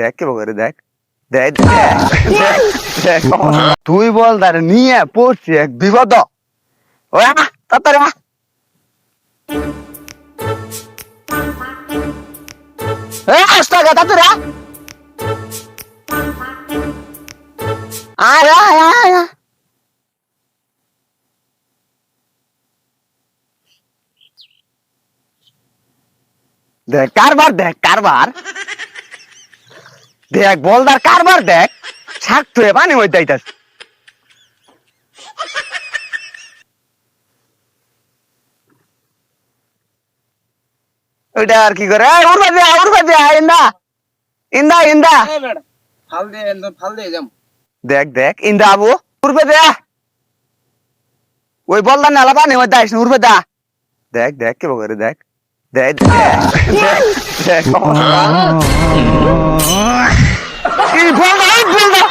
দেখ কে বগরে দেখ। তুই বল তার নিয়ে পড়ছি এক বিপদ। তাড়াতাড়ি। দেখ কারবার দেখ কারবার। দেখ বলদার কারবার দেখ শাক থুয়ে পানি মধ্যে আইতাস ওইটা আর কি করে উড়বে দে উড়বে দে ইন্দা ইন্দা ইন্দা ফাল দিয়ে ফাল দিয়ে যাম দেখ দেখ ইন্দা আবু উড়বে দে ওই বলদার নালা পানি মধ্যে আইস উড়বে দা দেখ দেখ কে বগরে দেখ দেখ দেখ দেখ Everybody!